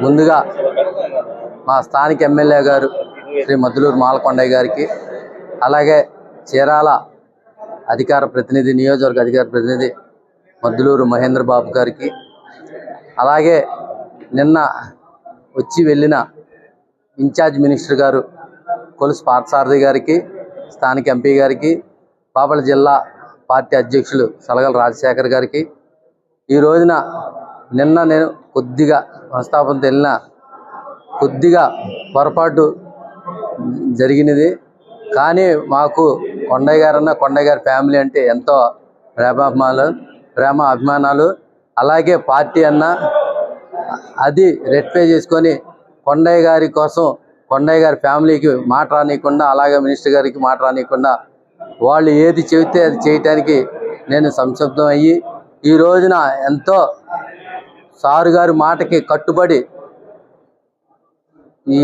ముందుగా మా స్థానిక ఎమ్మెల్యే గారు శ్రీ మద్దులూరు మాలకొండయ్య గారికి అలాగే చీరాల అధికార ప్రతినిధి నియోజకవర్గ అధికార ప్రతినిధి మద్దులూరు మహేంద్ర బాబు గారికి అలాగే నిన్న వచ్చి వెళ్ళిన ఇన్ఛార్జ్ మినిస్టర్ గారు కొలుసు పార్థసారథి గారికి స్థానిక ఎంపీ గారికి బాపల జిల్లా పార్టీ అధ్యక్షులు సలగల రాజశేఖర్ గారికి ఈ రోజున నిన్న నేను కొద్దిగా మనస్తాపంతో వెళ్ళిన కొద్దిగా పొరపాటు జరిగినది. కానీ మాకు కొండయ్య గారన్న కొండయ్య గారి ఫ్యామిలీ అంటే ఎంతో ప్రేమాభిమానాలు ప్రేమ అభిమానాలు. అలాగే పార్టీ అన్న అది రెట్పే చేసుకొని కొండయ్య గారి కోసం కొండయ్య గారి ఫ్యామిలీకి మాట రానియకుండా అలాగే మినిస్టర్ గారికి మాట రానియకుండా వాళ్ళు ఏది చెబితే అది చేయటానికి నేను సంసిద్ధం అయ్యి ఈ రోజున ఎంతో సారు గారి మాటకి కట్టుబడి ఈ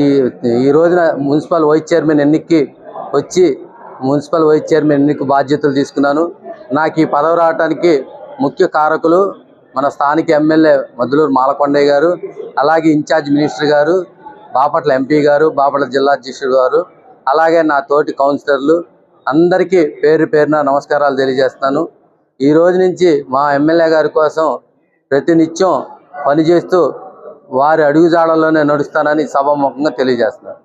ఈ రోజున మున్సిపల్ వైస్ చైర్మన్ ఎన్నికకి వచ్చి మున్సిపల్ వైస్ చైర్మన్ ఎన్నిక బాధ్యతలు తీసుకున్నాను. నాకు ఈ పదవి రావడానికి ముఖ్య కారకులు మన స్థానిక ఎమ్మెల్యే మధులూరు మాలకొండయ్య గారు అలాగే ఇన్ఛార్జ్ మినిస్టర్ గారు బాపట్ల ఎంపీ గారు బాపట్ల జిల్లా అధ్యక్షుడు గారు అలాగే నా తోటి కౌన్సిలర్లు అందరికీ పేరు పేరున నమస్కారాలు తెలియజేస్తున్నాను. ఈ రోజు నుంచి మా ఎమ్మెల్యే గారి కోసం ప్రతినిత్యం పనిచేస్తూ వారి అడుగుజాడల్లోనే నడుస్తానని సభాముఖంగా తెలియజేస్తున్నారు.